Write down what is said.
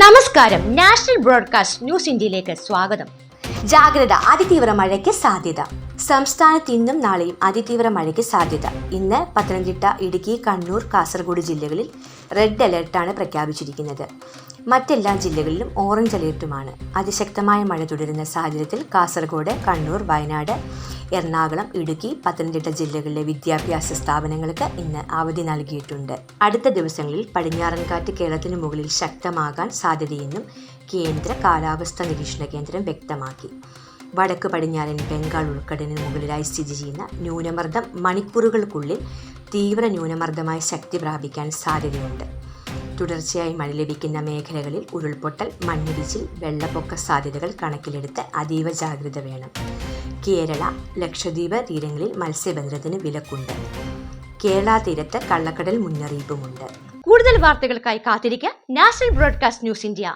നമസ്കാരം. National broadcast news ഇന്ത്യയിലേക്ക് സ്വാഗതം. ജാഗ്രത അതിതീവ്ര മഴയ്ക്ക് സാധ്യത. സംസ്ഥാനത്ത് ഇന്നും നാളെയും അതിതീവ്ര മഴയ്ക്ക് സാധ്യത. ഇന്ന് പത്തനംതിട്ട ഇടുക്കി കണ്ണൂർ കാസർഗോഡ് ജില്ലകളിൽ റെഡ് അലർട്ടാണ് പ്രഖ്യാപിച്ചിരിക്കുന്നത്. മറ്റെല്ലാ ജില്ലകളിലും ഓറഞ്ച് അലേർട്ടുമാണ്. അതിശക്തമായ മഴ തുടരുന്ന സാഹചര്യത്തിൽ കാസർഗോഡ് കണ്ണൂർ വയനാട് എറണാകുളം ഇടുക്കി പത്തനംതിട്ട ജില്ലകളിലെ വിദ്യാഭ്യാസ സ്ഥാപനങ്ങൾക്ക് ഇന്ന് അവധി നൽകിയിട്ടുണ്ട്. അടുത്ത ദിവസങ്ങളിൽ പടിഞ്ഞാറൻ കാറ്റ് കേരളത്തിന് മുകളിൽ ശക്തമാകാൻ സാധ്യതയെന്നും കേന്ദ്ര കാലാവസ്ഥാ നിരീക്ഷണ കേന്ദ്രം വ്യക്തമാക്കി. വടക്ക് പടിഞ്ഞാറൻ ബംഗാൾ ഉൾക്കടലിന് മുകളിലായി സ്ഥിതി ചെയ്യുന്ന ന്യൂനമർദ്ദം മണിക്കൂറുകൾക്കുള്ളിൽ തീവ്ര ന്യൂനമർദ്ദമായി ശക്തി പ്രാപിക്കാൻ സാധ്യതയുണ്ട്. തുടർച്ചയായി മഴ ലഭിക്കുന്ന മേഖലകളിൽ ഉരുൾപൊട്ടൽ മണ്ണിടിച്ചിൽ വെള്ളപ്പൊക്ക സാധ്യതകൾ കണക്കിലെടുത്ത് അതീവ ജാഗ്രത വേണം. കേരള ലക്ഷദ്വീപ് തീരങ്ങളിൽ മത്സ്യബന്ധനത്തിന് വിലക്കുണ്ട്. കേരള തീരത്ത് കള്ളക്കടൽ മുന്നറിയിപ്പുമുണ്ട്. കൂടുതൽ വാർത്തകൾക്കായി കാത്തിരിക്കുക നാഷണൽ ബ്രോഡ്കാസ്റ്റ് ന്യൂസ് ഇന്ത്യ.